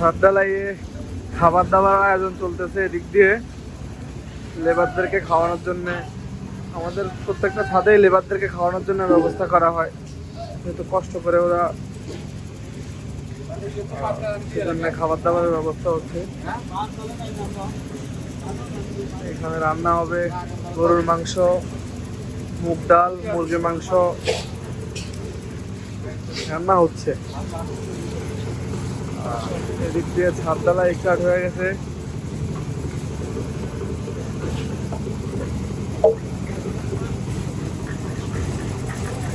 ছাদ ঢালাইয়ে খাবার দাবার আয়োজন চলতেছে এদিক দিয়ে। লেবারদেরকে খাওয়ানোর জন্য। আমাদের প্রত্যেকটা ছাদেই লেবারদেরকে খাওয়ানোর জন্য ব্যবস্থা করা হয়। যেহেতু কষ্ট করে ওরা সেজন্য খাবার দাবারের ব্যবস্থা হচ্ছে। এখানে রান্না হবে গরুর মাংস, মুগ ডাল, মুরগির মাংস। রান্না হচ্ছে। এদিক দিয়ে ছাদ স্টার্ট হয়ে গেছে।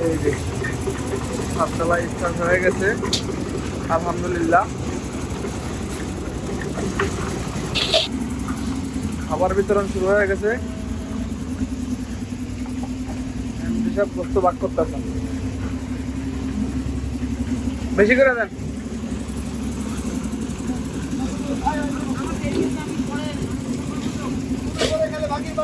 এই স্টার্ট হয়ে গেছে, আলহামদুলিল্লাহ। খাবার বিতরণ শুরু হয়ে গেছে। সব বস্তু বাক করতেছেন বেশি করে দেন।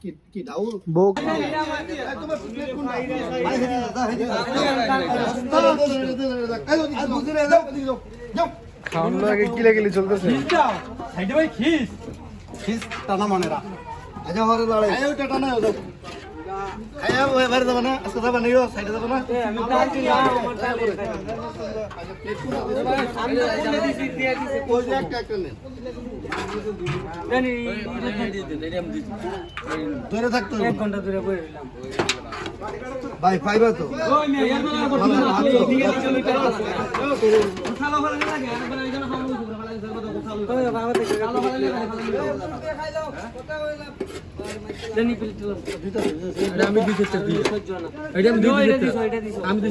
কি কি ডাউল বউ খাওয়ানোর আগে কিলে গিলি চলতেছে টানা মানেরা আচ্ছা হরে লড়াই আয় ওটা টানা ওটা আয় ওই বাইরে যাবে না আজকে যাবে না ইও সাইডে যাবে না ওই যে একটা একটা নেন ধরে থাকতে হবে। ভাই পাইবা তো? আমি